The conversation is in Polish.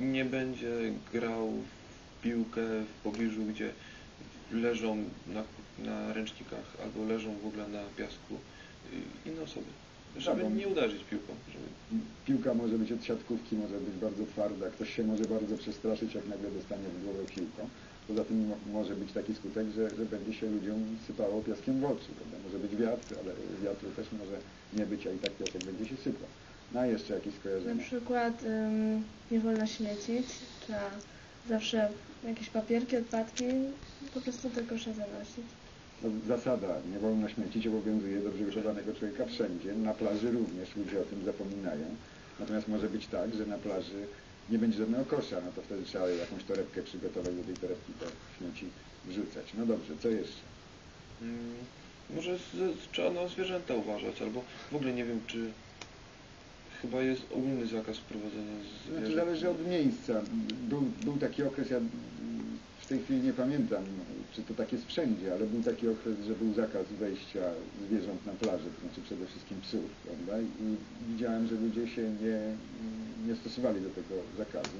nie będzie grał w piłkę w pobliżu, gdzie leżą na, na ręcznikach albo leżą w ogóle na piasku inne osoby. Żeby nie uderzyć piłką. Żeby... Piłka może być od siatkówki, może być bardzo twarda. Ktoś się może bardzo przestraszyć, jak nagle dostanie w głowę piłką. Poza tym mo- może być taki skutek, że, że będzie się ludziom sypało piaskiem w oczy. Prawda? Może być wiatr, ale wiatru też może nie być, a i tak piasek będzie się sypał. No a jeszcze jakieś Na skojarzenia? przykład ym, nie wolno śmiecić, trzeba zawsze jakieś papierki, odpadki po prostu do kosza zanosić. No, zasada, nie wolno śmiecić, obowiązuje dobrze wychowanego człowieka wszędzie. Na plaży również ludzie o tym zapominają. Natomiast może być tak, że na plaży nie będzie żadnego kosza, no to wtedy trzeba jakąś torebkę przygotować, do tej torebki te śmieci wrzucać. No dobrze, co jeszcze? Mm, Może z, z, trzeba na zwierzęta uważać, albo w ogóle nie wiem, czy chyba jest ogólny zakaz prowadzenia zwierząt. Znaczy zależy od miejsca. Był, był taki okres, ja w tej chwili nie pamiętam, czy to tak jest wszędzie, ale był taki okres, że był zakaz wejścia zwierząt na plażę, to znaczy przede wszystkim psów, prawda? I widziałem, że ludzie się nie, nie stosowali do tego zakazu.